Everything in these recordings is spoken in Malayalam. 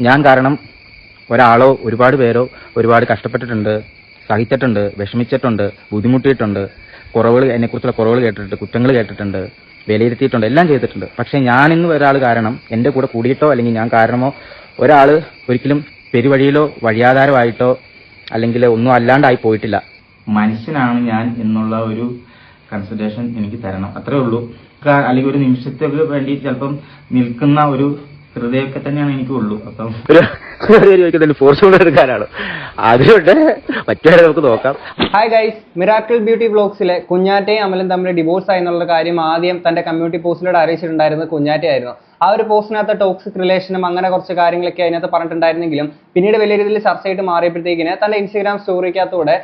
ഞാൻ കാരണം ഒരാളോ ഒരുപാട് പേരോ ഒരുപാട് കഷ്ടപ്പെട്ടിട്ടുണ്ട് സഹിച്ചിട്ടുണ്ട് വിഷമിച്ചിട്ടുണ്ട് ബുദ്ധിമുട്ടിയിട്ടുണ്ട് കുറവുകൾ എന്നെക്കുറിച്ചുള്ള കുറവുകൾ കേട്ടിട്ടുണ്ട് കുറ്റങ്ങൾ കേട്ടിട്ടുണ്ട് വിലയിരുത്തിയിട്ടുണ്ട് എല്ലാം ചെയ്തിട്ടുണ്ട്. പക്ഷേ ഞാൻ ഇന്ന് ഒരാൾ കാരണം എന്റെ കൂടെ കൂടിയിട്ടോ അല്ലെങ്കിൽ ഞാൻ കാരണമോ ഒരാൾ ഒരിക്കലും പെരുവഴിയിലോ വഴിയാധാരമായിട്ടോ അല്ലെങ്കിൽ ഒന്നും അല്ലാണ്ടായി പോയിട്ടില്ല. മനുഷ്യനാണ് ഞാൻ എന്നുള്ള ഒരു കൺസിഡറേഷൻ എനിക്ക് തരണം. അത്രേ ഉള്ളൂ. അല്ലെങ്കിൽ ഒരു നിമിഷത്തേക്ക് വേണ്ടി ചിലപ്പം നിൽക്കുന്ന ഒരു ഹൃദയമൊക്കെ തന്നെയാണ് എനിക്ക് ഉള്ളൂ അപ്പം ഒരു ഫോർസ് എടുക്കാനാണ്. അതുകൊണ്ട് പറ്റുവാനെ നമുക്ക് നോക്കാം. ഹായ് ഗൈസ് മിറാക്കിൾ ബ്യൂട്ടി വ്ലോഗ്സിലെ കുഞ്ഞാറ്റയും അമലും തമ്മിൽ ഡിവോഴ്സ് ആയി എന്നുള്ള കാര്യം ആദ്യം തന്റെ കമ്മ്യൂണിറ്റി പോസ്റ്റിലൂടെ അറിയിച്ചിട്ടുണ്ടായിരുന്നത് കുഞ്ഞാറ്റയായിരുന്നു ആ ഒരു പോസ്റ്റിനകത്ത് ടോക്സിക് റിലേഷനും അങ്ങനെ കുറച്ച് കാര്യങ്ങളൊക്കെ അതിനകത്ത് പറഞ്ഞിട്ടുണ്ടായിരുന്നെങ്കിലും പിന്നീട് വലിയ രീതിയിൽ ചർച്ചയായിട്ട് മാറിയപ്പോഴത്തേക്കിന് തന്റെ ഇൻസ്റ്റഗ്രാം സ്റ്റോറിക്കകത്തൂടെ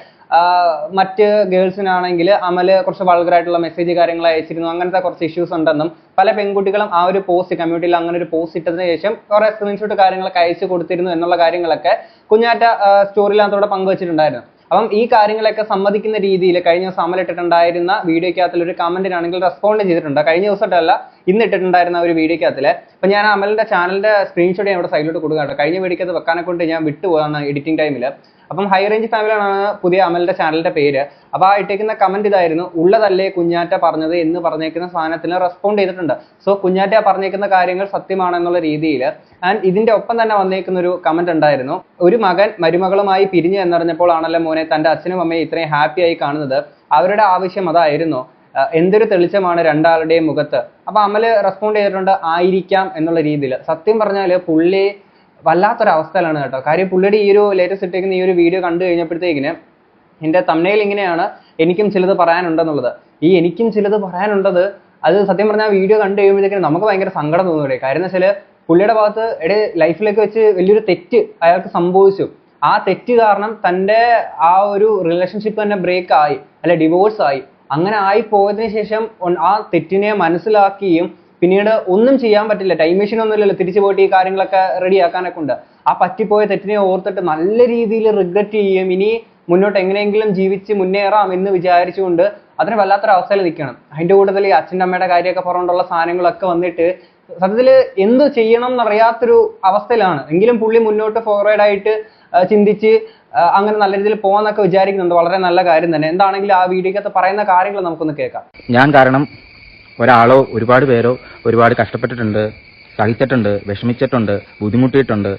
മറ്റ് ഗേൾസിനാണെങ്കിൽ അമൽ കുറച്ച് വൾഗറായിട്ടുള്ള മെസ്സേജ് കാര്യങ്ങൾ അയച്ചിരുന്നു. അങ്ങനത്തെ കുറച്ച് ഇഷ്യൂസ് ഉണ്ടെന്നും പല പെൺകുട്ടികളും ആ ഒരു പോസ്റ്റ് കമ്മ്യൂണിറ്റിയിൽ അങ്ങനെ ഒരു പോസ്റ്റ് ഇട്ടതിന് ശേഷം കുറെ സ്ക്രീൻഷോട്ട് കാര്യങ്ങളൊക്കെ അയച്ചു കൊടുത്തിരുന്നു എന്നുള്ള കാര്യങ്ങളൊക്കെ കുഞ്ഞാറ്റ സ്റ്റോറിയിലകത്തൂടെ പങ്കുവച്ചിട്ടുണ്ടായിരുന്നു. അപ്പം ഈ കാര്യങ്ങളൊക്കെ സമ്മതിക്കുന്ന രീതിയിൽ കഴിഞ്ഞ ദിവസം അമൽ ഇട്ടിട്ടുണ്ടായിരുന്ന വീഡിയോക്കകത്തിൽ ഒരു കമന്റിനാണെങ്കിൽ റെസ്പോണ്ട് ചെയ്തിട്ടുണ്ട്. കഴിഞ്ഞ ദിവസമായിട്ടല്ല ഇന്ന് ഇട്ടിട്ടുണ്ടായിരുന്ന ഒരു വീഡിയോക്കകത്തിൽ. അപ്പം ഞാൻ അമലിന്റെ ചാനലിന്റെ സ്ക്രീൻഷോട്ട് ഞാൻ ഇവിടെ സൈഡിലോട്ട് കൊടുക്കുകയാണ് കഴിഞ്ഞ വീഡിയോക്കകത്ത് വെക്കാനെ കൊണ്ട് ഞാൻ വിട്ടുപോകാണ് എഡിറ്റിംഗ് ടൈമിൽ അപ്പം ഹൈ റേഞ്ച് ഫാമിലി ആണ് പുതിയ അമലിന്റെ ചാനലിന്റെ പേര്. അപ്പൊ ആ ഇട്ടേക്കുന്ന കമന്റ് ഇതായിരുന്നു ഉള്ളതല്ലേ കുഞ്ഞാറ്റ പറഞ്ഞത്? എന്ന് പറഞ്ഞേക്കുന്ന സാധനത്തിന് റെസ്പോണ്ട് ചെയ്തിട്ടുണ്ട്. സോ കുഞ്ഞാറ്റ പറഞ്ഞേക്കുന്ന കാര്യങ്ങൾ സത്യമാണെന്നുള്ള രീതിയിൽ ആൻഡ് ഇതിന്റെ ഒപ്പം തന്നെ വന്നേക്കുന്ന ഒരു കമന്റ് ഉണ്ടായിരുന്നു ഒരു മകൻ മരുമകളുമായി പിരിഞ്ഞു എന്നറിഞ്ഞപ്പോൾ ആണല്ലോ മോനെ തന്റെ അച്ഛനും അമ്മയും ഇത്രയും ഹാപ്പി ആയി കാണുന്നത്. അവരുടെ ആവശ്യം അതായിരുന്നു. എന്തൊരു തെളിച്ചമാണ് രണ്ടാളുടെയും മുഖത്ത്. അപ്പൊ അമൽ റെസ്പോണ്ട് ചെയ്തിട്ടുണ്ട് ആയിരിക്കാം എന്നുള്ള രീതിയിൽ സത്യം പറഞ്ഞാൽ പുള്ളി വല്ലാത്തൊരു അവസ്ഥയിലാണ് കേട്ടോ. കാര്യം പുള്ളിയുടെ ഈ ഒരു ലേറ്റസ്റ്റ് ഇട്ടേക്കുന്ന ഈ ഒരു വീഡിയോ കണ്ടു കഴിഞ്ഞപ്പോഴത്തേക്കിന് എന്റെ തമ്മയിൽ ഇങ്ങനെയാണ് എനിക്കും ചിലത് പറയാനുണ്ടെന്നുള്ളത്. ഈ എനിക്കും ചിലത് പറയാനുണ്ടത് അത് സത്യം പറഞ്ഞാൽ വീഡിയോ കണ്ടു കഴിയുമ്പോഴത്തേക്കും നമുക്ക് ഭയങ്കര സങ്കടം തോന്നുകയെ കാര്യം എന്ന് വെച്ചാൽ പുള്ളിയുടെ ഭാഗത്ത് എടെ ലൈഫിലേക്ക് വെച്ച് വലിയൊരു തെറ്റ് അയാൾക്ക് സംഭവിച്ചു. ആ തെറ്റ് കാരണം തന്റെ ആ ഒരു റിലേഷൻഷിപ്പ് തന്നെ ബ്രേക്ക് ആയി അല്ലെ ഡിവോഴ്സ് ആയി. അങ്ങനെ ആയി പോയതിനു ശേഷം ആ തെറ്റിനെ മനസ്സിലാക്കിയും പിന്നീട് ഒന്നും ചെയ്യാൻ പറ്റില്ല. ടൈം മെഷീൻ ഒന്നും ഇല്ലല്ലോ. തിരിച്ചു പോയിട്ട് ഈ കാര്യങ്ങളൊക്കെ റെഡി ആക്കാനൊക്കെ ഉണ്ട്. ആ പറ്റിപ്പോയ തെറ്റിനെ ഓർത്തിട്ട് നല്ല രീതിയിൽ റിഗ്രറ്റ് ചെയ്യും ഇനി മുന്നോട്ട് എങ്ങനെയെങ്കിലും ജീവിച്ച് മുന്നേറാം എന്ന് വിചാരിച്ചുകൊണ്ട് അതിന് വല്ലാത്തൊരു അവസ്ഥയിൽ നിൽക്കണം. അതിന്റെ കൂട്ടത്തിൽ ഈ അച്ഛന്റെ അമ്മയുടെ കാര്യമൊക്കെ പറഞ്ഞുകൊണ്ടുള്ള സാധനങ്ങളൊക്കെ വന്നിട്ട് സത്യത്തിൽ എന്ത് ചെയ്യണം എന്നറിയാത്തൊരു അവസ്ഥയിലാണ്. എങ്കിലും പുള്ളി മുന്നോട്ട് ഫോർവേഡ് ആയിട്ട് ചിന്തിച്ച് അങ്ങനെ നല്ല രീതിയിൽ പോകാന്നൊക്കെ വിചാരിക്കുന്നുണ്ട്. വളരെ നല്ല കാര്യം തന്നെ. എന്താണെങ്കിലും ആ വീഡിയോക്കകത്ത് പറയുന്ന കാര്യങ്ങൾ നമുക്കൊന്ന് കേൾക്കാം. ഞാൻ കാരണം ഒരാളോ ഒരുപാട് പേരോ ഒരുപാട് കഷ്ടപ്പെട്ടിട്ടുണ്ട് സഹിച്ചിട്ടുണ്ട് വിഷമിച്ചിട്ടുണ്ട് ബുദ്ധിമുട്ടിയിട്ടുണ്ട്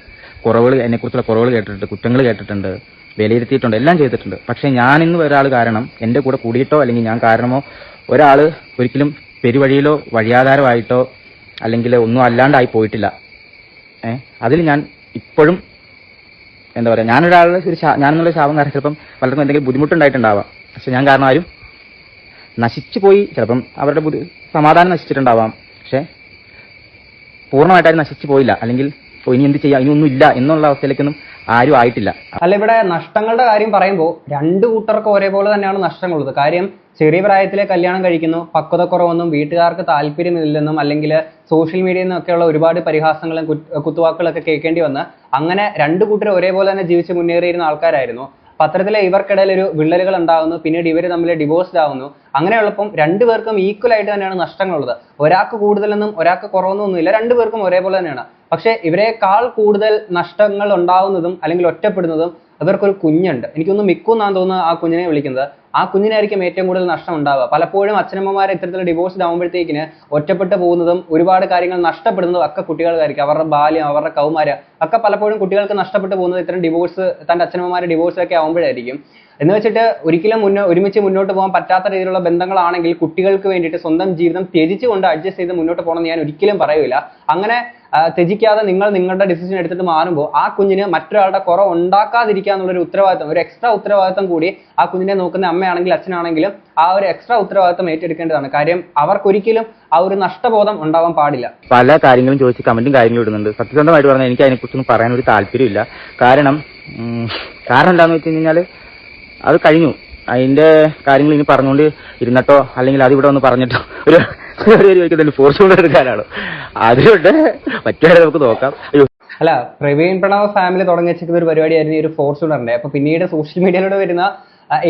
കുറവുകൾ എന്നെക്കുറിച്ചുള്ള കുറവുകൾ കേട്ടിട്ടുണ്ട് കുറ്റങ്ങൾ കേട്ടിട്ടുണ്ട് വിലയിരുത്തിയിട്ടുണ്ട് എല്ലാം ചെയ്തിട്ടുണ്ട്. പക്ഷേ ഞാൻ ഇന്ന് ഒരാൾ കാരണം എന്റെ കൂടെ കൂടിയിട്ടോ അല്ലെങ്കിൽ ഞാൻ കാരണമോ ഒരാൾ ഒരിക്കലും പെരുവഴിയിലോ വഴിയാധാരമായിട്ടോ അല്ലെങ്കിൽ ഒന്നും അല്ലാണ്ടായി പോയിട്ടില്ല. ഏഹ് അതിൽ ഞാൻ ഇപ്പോഴും എന്താ പറയുക ഞാനൊരാളുടെ ഒരു ഞാനെന്നുള്ള ശാപം കാരണം ചിലപ്പം പലർക്കും എന്തെങ്കിലും ബുദ്ധിമുട്ടുണ്ടായിട്ടുണ്ടാവാം. പക്ഷെ ഞാൻ കാരണം ആരും നശിച്ചു പോയി ചിലപ്പം അവരുടെ ബുദ്ധി സമാധാനം നശിച്ചിട്ടുണ്ടാവാം. പക്ഷേ പൂർണമായിട്ടാരും നശിച്ചു പോയില്ല അല്ലെങ്കിൽ ഇനി എന്ത് ചെയ്യാം? ഇനി ഒന്നും ഇല്ല എന്നുള്ള അവസ്ഥയിലേക്കൊന്നും ആരും ആയിട്ടില്ല. അല്ല ഇവിടെ നഷ്ടങ്ങളുടെ കാര്യം പറയുമ്പോൾ രണ്ട് കൂട്ടർക്ക് ഒരേപോലെ തന്നെയാണ് നഷ്ടങ്ങളുള്ളത്. കാര്യം ചെറിയ പ്രായത്തിലെ കല്യാണം കഴിക്കുന്നു പക്വതക്കുറവൊന്നും വീട്ടുകാർക്ക് താല്പര്യമില്ലെന്നും അല്ലെങ്കിൽ സോഷ്യൽ മീഡിയയിൽ നിന്നൊക്കെയുള്ള ഒരുപാട് പരിഹാസങ്ങളും കുത്തുവാക്കുകളൊക്കെ കേൾക്കേണ്ടി വന്ന് അങ്ങനെ രണ്ട് കൂട്ടർ ഒരേപോലെ തന്നെ ജീവിച്ച് മുന്നേറിയിരുന്ന ആൾക്കാരായിരുന്നു. പത്രത്തിലെ ഇവർക്കിടയിൽ ഒരു വിള്ളലുകൾ ഉണ്ടാകുന്നു പിന്നീട് ഇവർ തമ്മിൽ ഡിവോഴ്സ്ഡ് ആവുന്നു അങ്ങനെയുള്ളപ്പം രണ്ടുപേർക്കും ഈക്വൽ ആയിട്ട് തന്നെയാണ് നഷ്ടങ്ങളുള്ളത്. ഒരാൾക്ക് കൂടുതലെന്നും ഒരാൾക്ക് കുറവൊന്നുമില്ല രണ്ടുപേർക്കും ഒരേപോലെ തന്നെയാണ്. പക്ഷേ ഇവരെക്കാൾ കൂടുതൽ നഷ്ടങ്ങൾ ഉണ്ടാവുന്നതും അല്ലെങ്കിൽ ഒറ്റപ്പെടുന്നതും ഇവർക്കൊരു കുഞ്ഞുണ്ട്. എനിക്കൊന്ന് മിക്കുന്നാന്ന് എന്നാണ് തോന്നുന്നത് ആ കുഞ്ഞിനെ വിളിക്കുന്നത്. ആ കുഞ്ഞിനായിരിക്കും ഏറ്റവും കൂടുതൽ നഷ്ടം ഉണ്ടാവുക. പലപ്പോഴും അച്ഛനമ്മമാരെ ഇത്തരത്തിൽ ഡിവോഴ്സ് ആകുമ്പോഴത്തേക്കിന് ഒറ്റപ്പെട്ടു പോകുന്നതും ഒരുപാട് കാര്യങ്ങൾ നഷ്ടപ്പെടുന്നതും ഒക്കെ കുട്ടികൾക്കായിരിക്കും. അവരുടെ ബാല്യം അവരുടെ കൗമാര ഒക്കെ പലപ്പോഴും കുട്ടികൾക്ക് നഷ്ടപ്പെട്ടു പോകുന്നത് ഇത്തരം ഡിവോഴ്സ് തന്റെ അച്ഛനമ്മമാരെ ഡിവോഴ്സ് ഒക്കെ ആകുമ്പോഴായിരിക്കും എന്ന് വെച്ചിട്ട് ഒരിക്കലും മുന്നോ ഒരുമിച്ച് മുന്നോട്ട് പോകാൻ പറ്റാത്ത രീതിയിലുള്ള ബന്ധങ്ങളാണെങ്കിൽ കുട്ടികൾക്ക് വേണ്ടിയിട്ട് സ്വന്തം ജീവിതം ത്യജിച്ചുകൊണ്ട് അഡ്ജസ്റ്റ് ചെയ്ത് മുന്നോട്ട് പോകണമെന്ന് ഞാൻ ഒരിക്കലും പറയൂല. അങ്ങനെ ത്യജിക്കാതെ നിങ്ങൾ നിങ്ങളുടെ ഡിസിഷൻ എടുത്തിട്ട് മാറുമ്പോൾ ആ കുഞ്ഞിന് മറ്റൊരാളുടെ കുറവ് ഉണ്ടാക്കാതിരിക്കുക എന്നുള്ളൊരു ഉത്തരവാദിത്തം ഒരു എക്സ്ട്രാ ഉത്തരവാദിത്തം കൂടി ആ കുഞ്ഞിനെ നോക്കുന്ന അമ്മയാണെങ്കിലും അച്ഛനാണെങ്കിലും ആ ഒരു എക്സ്ട്രാ ഉത്തരവാദിത്തം ഏറ്റെടുക്കേണ്ടതാണ്. കാര്യം അവർക്കൊരിക്കലും ആ ഒരു നഷ്ടബോധം ഉണ്ടാവാൻ പാടില്ല. പല കാര്യങ്ങളും ചോദിച്ച് കമന്റും കാര്യങ്ങളും ഇടുന്നുണ്ട്. സത്യസന്ധമായിട്ട് പറഞ്ഞാൽ എനിക്ക് അതിനെക്കുറിച്ചൊന്നും പറയാൻ ഒരു താല്പര്യമില്ല. കാരണം കാരണം എന്താണെന്ന് വെച്ച് കഴിഞ്ഞാൽ അത് കഴിഞ്ഞു. അതിന്റെ കാര്യങ്ങൾ ഇനി പറഞ്ഞുകൊണ്ട് ഇരുന്നിട്ടോ അല്ലെങ്കിൽ അത് ഇവിടെ ഒന്ന് പറഞ്ഞിട്ടോ. ഒരു ഫോർസ് കൊണ്ട് എടുക്കാനാണ്? അതുകൊണ്ട് മറ്റേ നമുക്ക് നോക്കാം. അല്ല പ്രവീൺ പ്രണവ് ഫാമിലി തുടങ്ങി വെച്ചിരിക്കുന്ന ഒരു പരിപാടിയായിരുന്നു ഈ ഒരു ഫോർച്യൂണറിന്റെ അപ്പൊ പിന്നീട് സോഷ്യൽ മീഡിയയിലൂടെ വരുന്ന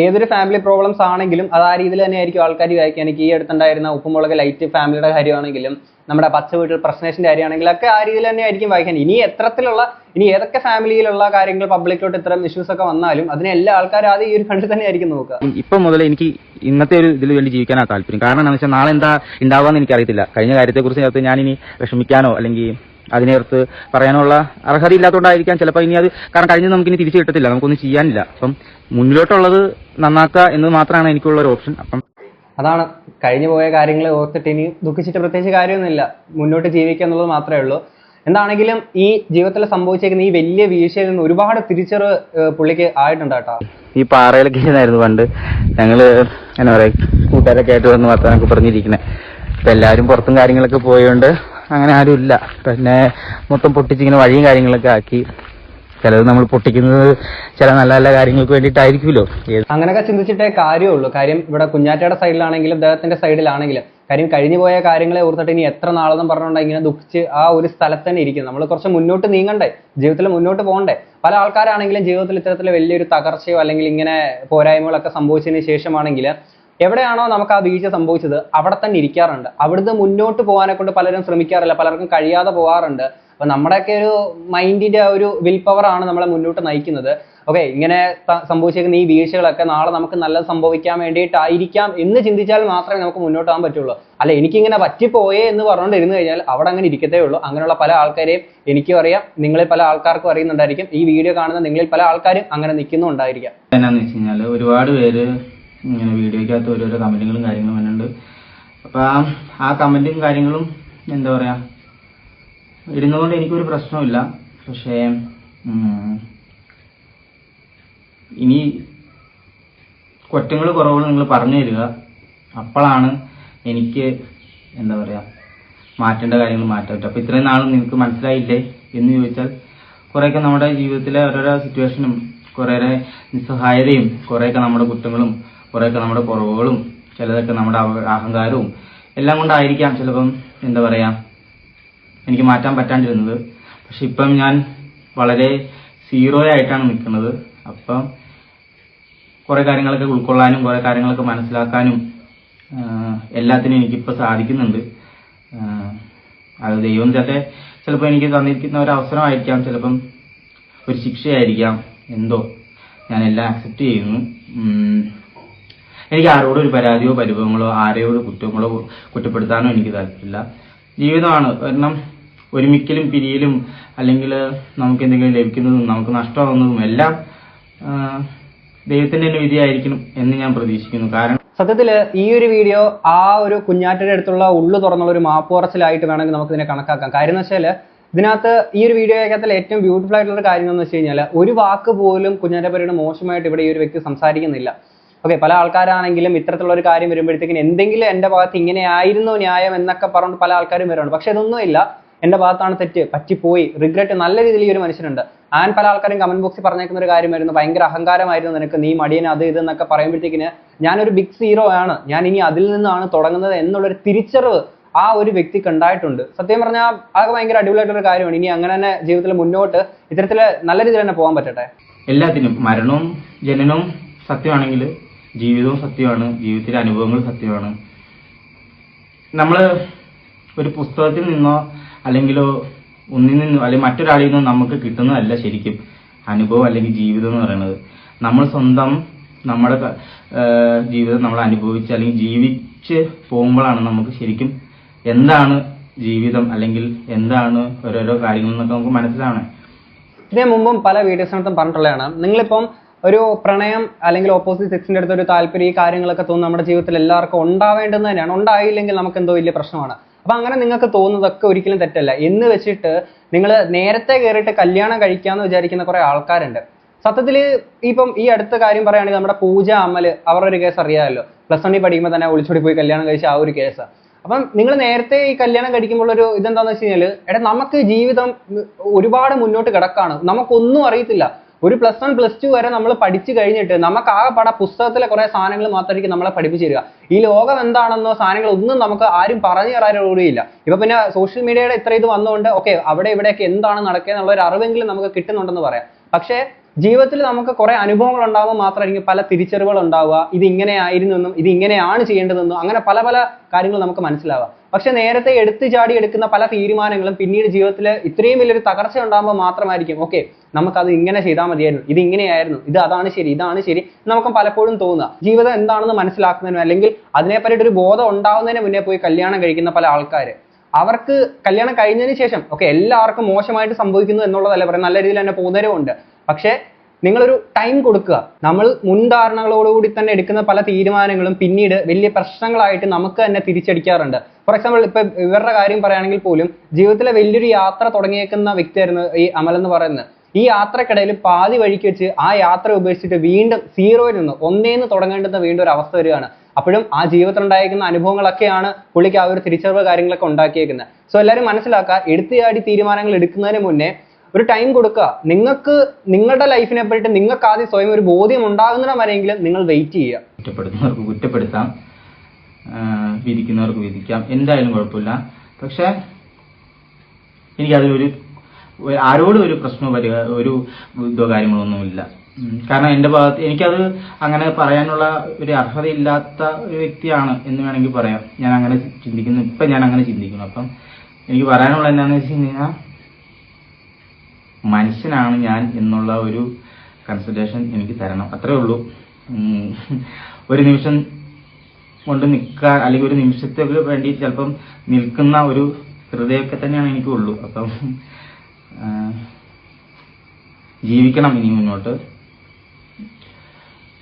ഏതൊരു ഫാമിലി പ്രോബ്ലംസ് ആണെങ്കിലും അത് ആ രീതിയിൽ തന്നെ ആയിരിക്കും ആൾക്കാർ വായിക്കുക എനിക്ക് ഈ അടുത്തുണ്ടായിരുന്ന ഉപ്പുമുളക് ലൈറ്റ് ഫാമിലിയുടെ കാര്യമാണെങ്കിലും നമ്മുടെ പച്ച വീട്ടിൽ പ്രശ്നേഷന്റെ കാര്യമാണെങ്കിലും ഒക്കെ ആ രീതിയിൽ തന്നെ ആയിരിക്കും വായിക്കാൻ. ഇനി എത്രത്തിലുള്ള ഇനി ഏതൊക്കെ ഫാമിലിയിലുള്ള കാര്യങ്ങൾ പബ്ലിക്കോട്ട് ഇത്തരം ഇഷ്യൂസ് ഒക്കെ വന്നാലും അതിനെ എല്ലാ ആൾക്കാരും ആദ്യം ഈ ഒരു കണ്ടിൽ തന്നെ ആയിരിക്കും നോക്കുക. ഇപ്പം മുതൽ എനിക്ക് ഇന്നത്തെ ഒരു ഇതിൽ വേണ്ടി ജീവിക്കാനാണ് താല്പര്യം. കാരണം എന്താണെന്ന് വെച്ചാൽ നാളെ എന്താ ഉണ്ടാവുകയെന്ന് എനിക്കറിയത്തില്ല. കഴിഞ്ഞ കാര്യത്തെക്കുറിച്ച് ഞാൻ ഇനി വിഷമിക്കാനോ അല്ലെങ്കിൽ അതിനേർത്ത് പറയാനുള്ള അർഹത ഇല്ലാത്തതുകൊണ്ടായിരിക്കാം ചിലപ്പോൾ ഇനി അത് കാരണം കഴിഞ്ഞത് നമുക്കിനി തിരിച്ചു കിട്ടത്തില്ല നമുക്കൊന്നും ചെയ്യാനില്ല. അപ്പം മുന്നിലോട്ടുള്ളത് നന്നാക്കുക എന്നത് മാത്രമാണ് എനിക്കുള്ള ഒരു ഓപ്ഷൻ. അപ്പം അതാണ് കഴിഞ്ഞു പോയ കാര്യങ്ങൾ ഓർത്തിട്ട് ഇനി ദുഃഖിച്ചിട്ട് പ്രത്യേകിച്ച് കാര്യമൊന്നുമില്ല. മുന്നോട്ട് ജീവിക്കുക എന്നുള്ളത് മാത്രമേ ഉള്ളൂ. എന്താണെങ്കിലും ഈ ജീവിതത്തിൽ സംഭവിച്ചേക്കുന്ന ഈ വലിയ വീഴ്ചയിൽ നിന്ന് ഒരുപാട് തിരിച്ചറിവ് പുള്ളിക്ക് ആയിട്ടുണ്ട് കേട്ടോ. ഈ പാറയിലൊക്കെ ഇരുന്നായിരുന്നു പണ്ട്. ഞങ്ങൾ എന്നാ പറയാ കൂട്ടുകാരൊക്കെ ആയിട്ട് വന്ന് വർത്താനൊക്കെ പറഞ്ഞിരിക്കുന്നത് ഇപ്പൊ എല്ലാവരും പുറത്തും കാര്യങ്ങളൊക്കെ പോയോണ്ട് അങ്ങനെ ആരും ഇല്ല പിന്നെ മൊത്തം പൊട്ടിച്ചിങ്ങനെ വഴിയും കാര്യങ്ങളൊക്കെ ആക്കി. ചിലത് നമ്മൾ പൊട്ടിക്കുന്നത് ചില നല്ല നല്ല കാര്യങ്ങൾക്ക് വേണ്ടിയിട്ടായിരിക്കുമല്ലോ. അങ്ങനെയൊക്കെ ചിന്തിച്ചിട്ടേ കാര്യമുള്ളൂ. കാര്യം ഇവിടെ കുഞ്ഞാറ്റയുടെ സൈഡിലാണെങ്കിലും അദ്ദേഹത്തിന്റെ സൈഡിലാണെങ്കിലും കാര്യം കഴിഞ്ഞു പോയ കാര്യങ്ങളെ ഓർത്തിട്ട് ഇനി എത്ര നാളെന്നും പറഞ്ഞുകൊണ്ട് ഇങ്ങനെ ദുഃഖിച്ച് ആ ഒരു സ്ഥലത്ത് തന്നെ ഇരിക്കും നമ്മൾ കുറച്ച് മുന്നോട്ട് നീങ്ങണ്ടേ? ജീവിതത്തിൽ മുന്നോട്ട് പോകണ്ടേ? പല ആൾക്കാരാണെങ്കിലും ജീവിതത്തിൽ ഇത്തരത്തിൽ വലിയൊരു തകർച്ചയോ അല്ലെങ്കിൽ ഇങ്ങനെ പോരായ്മകളൊക്കെ സംഭവിച്ചതിന് ശേഷമാണെങ്കിൽ എവിടെയാണോ നമുക്ക് ആ വീഴ്ച സംഭവിച്ചത് അവിടെ തന്നെ ഇരിക്കാറുണ്ട്. അവിടുന്ന് മുന്നോട്ട് പോകാനെ കൊണ്ട് പലരും ശ്രമിക്കാറില്ല. പലർക്കും കഴിയാതെ പോകാറുണ്ട്. അപ്പൊ നമ്മുടെയൊക്കെ ഒരു മൈൻഡിന്റെ ഒരു വിൽ പവർ ആണ് നമ്മളെ മുന്നോട്ട് നയിക്കുന്നത്. ഓക്കെ ഇങ്ങനെ സംഭവിച്ചേക്കുന്ന ഈ വീഴ്ചകളൊക്കെ നാളെ നമുക്ക് നല്ലത് സംഭവിക്കാൻ വേണ്ടിയിട്ടായിരിക്കാം എന്ന് ചിന്തിച്ചാൽ മാത്രമേ നമുക്ക് മുന്നോട്ട് പോകാൻ പറ്റുള്ളൂ. അല്ല എനിക്കിങ്ങനെ പറ്റിപ്പോയേ എന്ന് പറഞ്ഞുകൊണ്ട് ഇരുന്ന് കഴിഞ്ഞാൽ അവിടെ അങ്ങനെ ഇരിക്കത്തേ ഉള്ളൂ. അങ്ങനെയുള്ള പല ആൾക്കാരെയും എനിക്കും അറിയാം. നിങ്ങളിൽ പല ആൾക്കാർക്കും അറിയുന്നുണ്ടായിരിക്കും. ഈ വീഡിയോ കാണുന്ന നിങ്ങളിൽ പല ആൾക്കാരും അങ്ങനെ നിൽക്കുന്നുണ്ടായിരിക്കാം. എന്നാന്ന് വെച്ച് കഴിഞ്ഞാൽ ഒരുപാട് പേര് ഇങ്ങനെ വീഡിയോയ്ക്കകത്ത് ഓരോരോ കമന്റുകളും കാര്യങ്ങളും വരുന്നുണ്ട് അപ്പൊ ആ- ആ കമന്റും കാര്യങ്ങളും എന്താ പറയാ ഇടുന്നതുകൊണ്ട് എനിക്കൊരു പ്രശ്നമില്ല പക്ഷേ ഇനി കുറ്റങ്ങൾ കുറവുകൾ നിങ്ങൾ പറഞ്ഞു തരിക. അപ്പോഴാണ് എനിക്ക് എന്താ പറയാ മാറ്റേണ്ട കാര്യങ്ങൾ മാറ്റാൻ പറ്റും അപ്പൊ ഇത്രയും നാളും നിങ്ങൾക്ക് മനസ്സിലായില്ലേ എന്ന് ചോദിച്ചാൽ കുറേയൊക്കെ നമ്മുടെ ജീവിതത്തിലെ ഓരോരോ സിറ്റുവേഷനും കുറേയേറെ നിസ്സഹായതയും കുറേയൊക്കെ നമ്മുടെ കുറ്റങ്ങളും കുറേയൊക്കെ നമ്മുടെ കുറവുകളും ചിലതൊക്കെ നമ്മുടെ അഹങ്കാരവും എല്ലാം കൊണ്ടായിരിക്കാം ചിലപ്പം എന്താ പറയാ എനിക്ക് മാറ്റാൻ പറ്റാണ്ടിരുന്നത്. പക്ഷെ ഇപ്പം ഞാൻ വളരെ സീറോ ആയിട്ടാണ് നിൽക്കുന്നത്. അപ്പം കുറേ കാര്യങ്ങളൊക്കെ ഉൾക്കൊള്ളാനും കുറേ കാര്യങ്ങളൊക്കെ മനസ്സിലാക്കാനും എല്ലാത്തിനും എനിക്കിപ്പോൾ സാധിക്കുന്നുണ്ട്. അത് ദൈവം ചേട്ടെ ചിലപ്പോൾ എനിക്ക് തന്നിരിക്കുന്ന ഒരു അവസരമായിരിക്കാം ചിലപ്പം ഒരു ശിക്ഷയായിരിക്കാം എന്തോ. ഞാൻ എല്ലാം അക്സെപ്റ്റ് ചെയ്യുന്നു. എനിക്ക് ആരോടും ഒരു പരാതിയോ പരിഭവങ്ങളോ ആരെയോട് കുറ്റങ്ങളോ കുറ്റപ്പെടുത്താനോ എനിക്ക് താല്പര്യമില്ല. ജീവിതമാണ്. കാരണം ഒരുമിക്കലും പിരിയലും അല്ലെങ്കിൽ നമുക്ക് എന്തെങ്കിലും ലഭിക്കുന്നതും നമുക്ക് നഷ്ടമാകുന്നതും എല്ലാം ദൈവത്തിന്റെ തന്നെ വിധിയായിരിക്കണം എന്ന് ഞാൻ പ്രതീക്ഷിക്കുന്നു. കാരണം സത്യത്തിൽ ഈ ഒരു വീഡിയോ ആ ഒരു കുഞ്ഞാറ്റയുടെ അടുത്തുള്ള ഉള്ളു തുറന്നുള്ള ഒരു മാപ്പുറച്ചിലായിട്ട് വേണമെങ്കിൽ നമുക്ക് ഇതിനെ കണക്കാക്കാം. കാര്യം എന്ന് വെച്ചാൽ ഇതിനകത്ത് ഈ ഒരു വീഡിയോ വീഡിയോയ്ക്കകത്തിൽ ഏറ്റവും ബ്യൂട്ടിഫുൾ ആയിട്ടുള്ള ഒരു കാര്യം എന്ന് വെച്ച് കഴിഞ്ഞാൽ ഒരു വാക്ക് പോലും കുഞ്ഞാറ്റപ്പരയുടെ മോശമായിട്ട് ഇവിടെ ഈ ഒരു വ്യക്തി സംസാരിക്കുന്നില്ല. ഓക്കെ പല ആൾക്കാരാണെങ്കിലും ഇത്തരത്തിലുള്ള ഒരു കാര്യം വരുമ്പോഴത്തേക്കിന് എന്തെങ്കിലും എന്റെ ഭാഗത്ത് ഇങ്ങനെ ആയിരുന്നു ന്യായം എന്നൊക്കെ പറഞ്ഞ് പല ആൾക്കാരും വരുന്നുണ്ട് പക്ഷെ ഇതൊന്നുമില്ല എന്റെ ഭാഗത്താണ് തെറ്റ്. പറ്റിപ്പോയി. റിഗ്രറ്റ് നല്ല രീതിയിൽ ഈ ഒരു മനുഷ്യനുണ്ട്. ആൻ പല ആൾക്കാരും കമന്റ് ബോക്സിൽ പറഞ്ഞേക്കുന്ന ഒരു കാര്യമായിരുന്നു. ഭയങ്കര അഹങ്കാരമായിരുന്നു നിനക്ക്. നീ മടിയൻ അത് ഇത് എന്നൊക്കെ പറയുമ്പോഴത്തേക്കിന് ഞാനൊരു ബിഗ് സീറോ ആണ്. ഞാൻ ഇനി അതിൽ നിന്നാണ് തുടങ്ങുന്നത് എന്നുള്ളൊരു തിരിച്ചറിവ് ആ ഒരു വ്യക്തിക്ക് ഉണ്ടായിട്ടുണ്ട്. സത്യം പറഞ്ഞാൽ അതൊക്കെ ഭയങ്കര അടിപൊളിയായിട്ടൊരു കാര്യമാണ്. ഇനി അങ്ങനെ തന്നെ ജീവിതത്തിൽ മുന്നോട്ട് ഇത്തരത്തിൽ നല്ല രീതിയിൽ തന്നെ പോകാൻ പറ്റട്ടെ? എല്ലാത്തിനും മരണവും ജനനവും സത്യമാണെങ്കിൽ ജീവിതവും സത്യമാണ്. ജീവിതത്തിലെ അനുഭവങ്ങൾ സത്യമാണ്. നമ്മൾ ഒരു പുസ്തകത്തിൽ നിന്നോ അല്ലെങ്കിലോ ഒന്നിൽ നിന്നോ അല്ലെങ്കിൽ മറ്റൊരാളിൽ നിന്നോ നമുക്ക് കിട്ടുന്നതല്ല ശരിക്കും അനുഭവം അല്ലെങ്കിൽ ജീവിതം എന്ന് പറയുന്നത്. നമ്മൾ സ്വന്തം നമ്മുടെ ജീവിതം നമ്മൾ അനുഭവിച്ച് അല്ലെങ്കിൽ ജീവിച്ച് പോകുമ്പോഴാണ് നമുക്ക് ശരിക്കും എന്താണ് ജീവിതം അല്ലെങ്കിൽ എന്താണ് ഓരോരോ കാര്യങ്ങൾ എന്നൊക്കെ നമുക്ക് മനസ്സിലാവണേ. ഇതിനു മുമ്പും പല വീഡിയോസിനകത്തും പറഞ്ഞിട്ടുള്ളതാണ്. നിങ്ങളിപ്പം ഒരു പ്രണയം അല്ലെങ്കിൽ ഓപ്പോസിറ്റ് സെക്സിന്റെ അടുത്ത് ഒരു താല്പര്യം ഈ കാര്യങ്ങളൊക്കെ തോന്നുന്നു നമ്മുടെ ജീവിതത്തിൽ എല്ലാവർക്കും ഉണ്ടാവേണ്ടത് തന്നെയാണ്. ഉണ്ടായില്ലെങ്കിൽ നമുക്ക് എന്തോ വലിയ പ്രശ്നമാണ്. അപ്പൊ അങ്ങനെ നിങ്ങൾക്ക് തോന്നുന്നതൊക്കെ ഒരിക്കലും തെറ്റല്ല. എന്ന് വെച്ചിട്ട് നിങ്ങൾ നേരത്തെ കയറിയിട്ട് കല്യാണം കഴിക്കാന്ന് വിചാരിക്കുന്ന കുറെ ആൾക്കാരുണ്ട്. സത്യത്തിൽ ഇപ്പം ഈ അടുത്ത കാര്യം പറയുകയാണെങ്കിൽ നമ്മുടെ പൂജ അമ്മൽ അവരുടെ ഒരു കേസ് അറിയാമല്ലോ. പ്ലസ് വണ്ണിൽ പഠിക്കുമ്പോൾ തന്നെ ഒളിച്ചോടി പോയി കല്യാണം കഴിച്ച ആ ഒരു കേസ് അപ്പം നിങ്ങൾ നേരത്തെ ഈ കല്യാണം കഴിക്കുമ്പോൾ ഒരു ഇതെന്താന്ന് വെച്ച് കഴിഞ്ഞാൽ എടാ നമുക്ക് ജീവിതം ഒരുപാട് മുന്നോട്ട് കിടക്കാണ്. നമുക്കൊന്നും അറിയത്തില്ല. ഒരു പ്ലസ് വൺ പ്ലസ് ടു വരെ നമ്മൾ പഠിച്ചു കഴിഞ്ഞിട്ട് നമുക്ക് ആ പുസ്തകത്തിലെ കുറെ സാധനങ്ങൾ മാത്രമായിരിക്കും നമ്മളെ പഠിപ്പിച്ചു തരിക ഈ ലോകം എന്താണെന്നോ സാധനങ്ങൾ ഒന്നും നമുക്ക് ആരും പറഞ്ഞു തരാനോടിയില്ല ഇപ്പൊ പിന്നെ സോഷ്യൽ മീഡിയയുടെ ഇത്ര ഇത് വന്നുകൊണ്ട് ഓക്കെ അവിടെ ഇവിടെയൊക്കെ എന്താണ് നടക്കുക എന്നുള്ള ഒരു അറിവെങ്കിലും നമുക്ക് കിട്ടുന്നുണ്ടെന്ന് പറയാം. പക്ഷേ ജീവിതത്തിൽ നമുക്ക് കുറെ അനുഭവങ്ങൾ ഉണ്ടാകുമ്പോൾ മാത്രമായിരിക്കും പല തിരിച്ചറിവുകൾ ഉണ്ടാവുക. ഇത് ഇങ്ങനെ എന്നും ഇത് ഇങ്ങനെയാണ് ചെയ്യേണ്ടതെന്നും അങ്ങനെ പല പല കാര്യങ്ങൾ നമുക്ക് മനസ്സിലാവുക. പക്ഷെ നേരത്തെ എടുത്തു ചാടി എടുക്കുന്ന പല തീരുമാനങ്ങളും പിന്നീട് ജീവിതത്തിൽ ഇത്രയും വലിയൊരു തകർച്ച ഉണ്ടാകുമ്പോൾ മാത്രമായിരിക്കും. ഓക്കെ നമുക്കത് ഇങ്ങനെ ചെയ്താൽ മതിയായിരുന്നു. ഇത് ഇങ്ങനെയായിരുന്നു. ഇത് അതാണ് ശരി ഇതാണ് ശരി നമുക്ക് പലപ്പോഴും തോന്നുക. ജീവിതം എന്താണെന്ന് മനസ്സിലാക്കുന്നതിനും അല്ലെങ്കിൽ അതിനെപ്പറ്റി ഒരു ബോധം ഉണ്ടാവുന്നതിന് മുന്നേ പോയി കല്യാണം കഴിക്കുന്ന പല ആൾക്കാർ അവർക്ക് കല്യാണം കഴിഞ്ഞതിന് ശേഷം ഓക്കെ എല്ലാവർക്കും മോശമായിട്ട് സംഭവിക്കുന്നു എന്നുള്ളതല്ല പറയാം നല്ല രീതിയിൽ തന്നെ പോകുന്നവരും ഉണ്ട്. പക്ഷേ നിങ്ങളൊരു ടൈം കൊടുക്കുക. നമ്മൾ മുൻധാരണകളോടുകൂടി തന്നെ എടുക്കുന്ന പല തീരുമാനങ്ങളും പിന്നീട് വലിയ പ്രശ്നങ്ങളായിട്ട് നമുക്ക് തന്നെ തിരിച്ചടിക്കാറുണ്ട്. ഫോർ എക്സാമ്പിൾ ഇപ്പൊ ഇവരുടെ കാര്യം പറയുകയാണെങ്കിൽ പോലും ജീവിതത്തിലെ വലിയൊരു യാത്ര തുടങ്ങിയേക്കുന്ന വ്യക്തിയായിരുന്നു ഈ അമൽ എന്ന് പറയുന്നത്. ഈ യാത്രക്കിടയിൽ പാതി വഴിക്ക് വെച്ച് ആ യാത്ര ഉപേക്ഷിച്ചിട്ട് വീണ്ടും സീറോയിൽ നിന്ന് ഒന്നേന്ന് തുടങ്ങേണ്ടുന്ന വീണ്ടും ഒരു അവസ്ഥ വരികയാണ്. അപ്പോഴും ആ ജീവിതത്തിൽ ഉണ്ടായിരിക്കുന്ന അനുഭവങ്ങളൊക്കെയാണ് പുള്ളിക്ക് ആ ഒരു തിരിച്ചറിവ് കാര്യങ്ങളൊക്കെ ഉണ്ടാക്കിയേക്കുന്നത്. സോ എല്ലാവരും മനസ്സിലാക്കുക എടുത്തുചാടി തീരുമാനങ്ങൾ എടുക്കുന്നതിന് മുന്നേ ഒരു ടൈം കൊടുക്കുക. നിങ്ങൾക്ക് നിങ്ങളുടെ ലൈഫിനെ പറ്റി നിങ്ങൾക്ക് ആദ്യം സ്വയം ഒരു ബോധ്യം ഉണ്ടാകുന്നിടം വരെയെങ്കിലും നിങ്ങൾ വെയിറ്റ് ചെയ്യുക. കുറ്റപ്പെടുത്തുന്നവർക്ക് കുറ്റപ്പെടുത്താം. വിധിക്കുന്നവർക്ക് വിധിക്കാം. എന്തായാലും കുഴപ്പമില്ല. പക്ഷെ എനിക്കതിലൊരു ആരോടും ഒരു പ്രശ്നം വരിക ഒരു ഇതോ കാര്യങ്ങളൊന്നുമില്ല. കാരണം എന്റെ ഭാഗത്ത് എനിക്കത് അങ്ങനെ പറയാനുള്ള ഒരു അർഹതയില്ലാത്ത ഒരു വ്യക്തിയാണ് എന്ന് വേണമെങ്കിൽ പറയാം. ഞാൻ അങ്ങനെ ചിന്തിക്കുന്നു. ഇപ്പം ഞാൻ അങ്ങനെ ചിന്തിക്കുന്നു. അപ്പം എനിക്ക് പറയാനുള്ള എന്താണെന്ന് വെച്ച് കഴിഞ്ഞാൽ മനുഷ്യനാണ് ഞാൻ എന്നുള്ള ഒരു കൺസിഡറേഷൻ എനിക്ക് തരണം. അത്രേ ഉള്ളൂ. ഒരു നിമിഷം കൊണ്ട് നിൽക്കാൻ അല്ലെങ്കിൽ ഒരു നിമിഷത്തേക്ക് വേണ്ടി ചിലപ്പം നിൽക്കുന്ന ഒരു ഹൃദയമൊക്കെ തന്നെയാണ് എനിക്കുള്ളൂ. അപ്പം ജീവിക്കണം ഇനി മുന്നോട്ട്.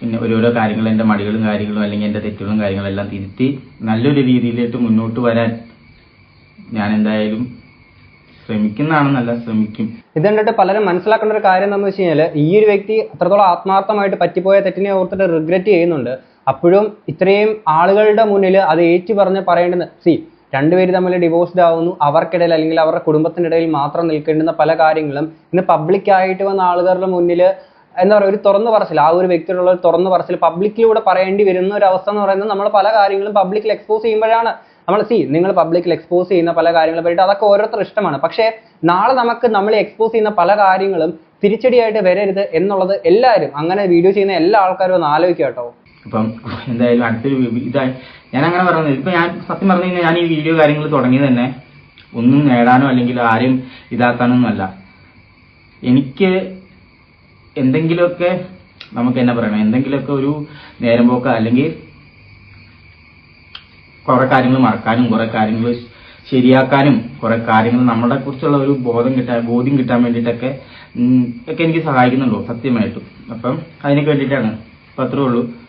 പിന്നെ ഓരോരോ കാര്യങ്ങൾ എന്റെ മടികളും കാര്യങ്ങളും അല്ലെങ്കിൽ എന്റെ തെറ്റുകളും കാര്യങ്ങളും എല്ലാം തിരുത്തി നല്ലൊരു രീതിയിലേക്ക് മുന്നോട്ട് വരാൻ ഞാൻ എന്തായാലും ശ്രമിക്കുന്നതാണെന്നല്ല ശ്രമിക്കും. ഇത് കണ്ടിട്ട് പലരും മനസ്സിലാക്കേണ്ട ഒരു കാര്യം എന്താണെന്ന് വെച്ച് കഴിഞ്ഞാൽ ഈ ഒരു വ്യക്തി അത്രത്തോളം ആത്മാർത്ഥമായിട്ട് പറ്റിപ്പോയ തെറ്റിനെ ഓർത്തിട്ട് റിഗ്രറ്റ് ചെയ്യുന്നുണ്ട്. അപ്പോഴും ഇത്രയും ആളുകളുടെ മുന്നിൽ അത് ഏറ്റു പറഞ്ഞ് പറയേണ്ടത് സി രണ്ടുപേര് തമ്മിൽ ഡിവോഴ്സ്ഡ് ആവുന്നു. അവർക്കിടയിൽ അല്ലെങ്കിൽ അവരുടെ കുടുംബത്തിനിടയിൽ മാത്രം നിൽക്കേണ്ടുന്ന പല കാര്യങ്ങളും ഇന്ന് പബ്ലിക്കായിട്ട് വന്ന ആളുകളുടെ മുന്നിൽ എന്താ പറയുക ഒരു തുറന്നു പറച്ചിൽ ആ ഒരു വ്യക്തിയോടുള്ള ഒരു തുറന്നു പറച്ചിൽ പബ്ലിക്കിലൂടെ പറയേണ്ടി വരുന്ന ഒരു അവസ്ഥ എന്ന് പറയുന്നത് നമ്മൾ പല കാര്യങ്ങളും പബ്ലിക്കിൽ എക്സ്പോസ് ചെയ്യുമ്പോഴാണ്. നമ്മൾ സി നിങ്ങൾ പബ്ലിക്കിൽ എക്സ്പോസ് ചെയ്യുന്ന പല കാര്യങ്ങളെ പറ്റിയിട്ട് അതൊക്കെ ഓരോരുത്തർ ഇഷ്ടമാണ്. പക്ഷേ നാളെ നമുക്ക് നമ്മൾ എക്സ്പോസ് ചെയ്യുന്ന പല കാര്യങ്ങളും തിരിച്ചടിയായിട്ട് വരരുത് എന്നുള്ളത് എല്ലാവരും അങ്ങനെ വീഡിയോ ചെയ്യുന്ന എല്ലാ ആൾക്കാരും ഒന്ന് ആലോചിക്കുക കേട്ടോ. അപ്പം എന്തായാലും അടുത്തൊരു ഇതായി ഞാൻ അങ്ങനെ പറഞ്ഞത്. ഇപ്പൊ ഞാൻ സത്യം പറഞ്ഞു കഴിഞ്ഞാൽ ഞാൻ ഈ വീഡിയോ കാര്യങ്ങൾ തുടങ്ങിയത് തന്നെ ഒന്നും നേടാനോ അല്ലെങ്കിൽ ആരെയും ഇതാക്കാനോ ഒന്നുമല്ല എനിക്ക് എന്തെങ്കിലുമൊക്കെ നമുക്ക് എന്നാ പറയണം എന്തെങ്കിലുമൊക്കെ ഒരു നേരം പോക്ക അല്ലെങ്കിൽ കുറെ കാര്യങ്ങൾ മറക്കാനും കുറെ കാര്യങ്ങൾ ശരിയാക്കാനും കുറെ കാര്യങ്ങൾ നമ്മളെ കുറിച്ചുള്ള ഒരു ബോധം കിട്ടാൻ ബോധ്യം കിട്ടാൻ വേണ്ടിയിട്ടൊക്കെ ഒക്കെ എനിക്ക് സഹായിക്കുന്നുള്ളൂ സത്യമായിട്ടും. അപ്പം അതിനൊക്കെ വേണ്ടിയിട്ടാണ്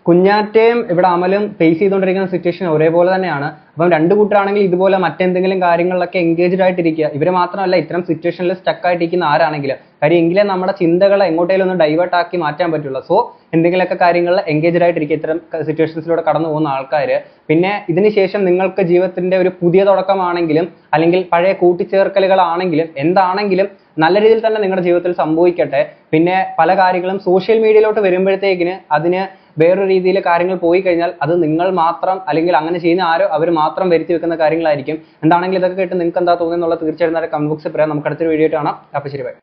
കുഞ്ഞാറ്റയും ഇവിടെ അമലും ഫേസ് ചെയ്തുകൊണ്ടിരിക്കുന്ന സിറ്റുവേഷൻ ഒരേപോലെ തന്നെയാണ്. അപ്പം രണ്ട് കൂട്ടരാണെങ്കിൽ ഇതുപോലെ മറ്റെന്തെങ്കിലും കാര്യങ്ങളിലൊക്കെ എൻഗേജ്ഡ് ആയിട്ടിരിക്കുക. ഇവർ മാത്രമല്ല ഇത്തരം സിറ്റുവേഷനിൽ സ്റ്റക്ക് ആയിട്ടിരിക്കുന്ന ആരാണെങ്കിലും. കാര്യം എങ്കിലേ നമ്മുടെ ചിന്തകളെ എങ്ങോട്ടേലും ഒന്ന് ഡൈവേർട്ട് ആക്കി മാറ്റാൻ പറ്റുള്ളൂ. സോ എന്തെങ്കിലുമൊക്കെ കാര്യങ്ങളിൽ എൻഗേജ്ഡ് ആയിട്ടിരിക്കുക ഇത്തരം സിറ്റുവേഷൻസിലൂടെ കടന്നു പോകുന്ന ആൾക്കാർ പിന്നെ ഇതിന് ശേഷം നിങ്ങൾക്ക് ജീവിതത്തിന്റെ ഒരു പുതിയ തുടക്കമാണെങ്കിലും അല്ലെങ്കിൽ പഴയ കൂട്ടിച്ചേർക്കലുകളാണെങ്കിലും എന്താണെങ്കിലും നല്ല രീതിയിൽ തന്നെ നിങ്ങളുടെ ജീവിതത്തിൽ സംഭവിക്കട്ടെ. പിന്നെ പല കാര്യങ്ങളും സോഷ്യൽ മീഡിയയിലോട്ട് വരുമ്പോഴത്തേക്കിന് അതിന് വേറൊരു രീതിയിൽ കാര്യങ്ങൾ പോയി കഴിഞ്ഞാൽ അത് നിങ്ങൾ മാത്രം അല്ലെങ്കിൽ അങ്ങനെ ചെയ്യുന്ന ആരോ അവർ മാത്രം വരുത്തി വെക്കുന്ന കാര്യങ്ങളായിരിക്കും. എന്താണെങ്കിലും ഇതൊക്കെ കേട്ട് നിങ്ങൾക്ക് എന്താ തോന്നുന്നത് എന്നുള്ളത് തീർച്ചയായിട്ടും കമന്റ് ബോക്സിൽ പറയാം. നമുക്ക് അടുത്തൊരു വീഡിയോ കാണാം. അപ്പോൾ ശരി ബൈ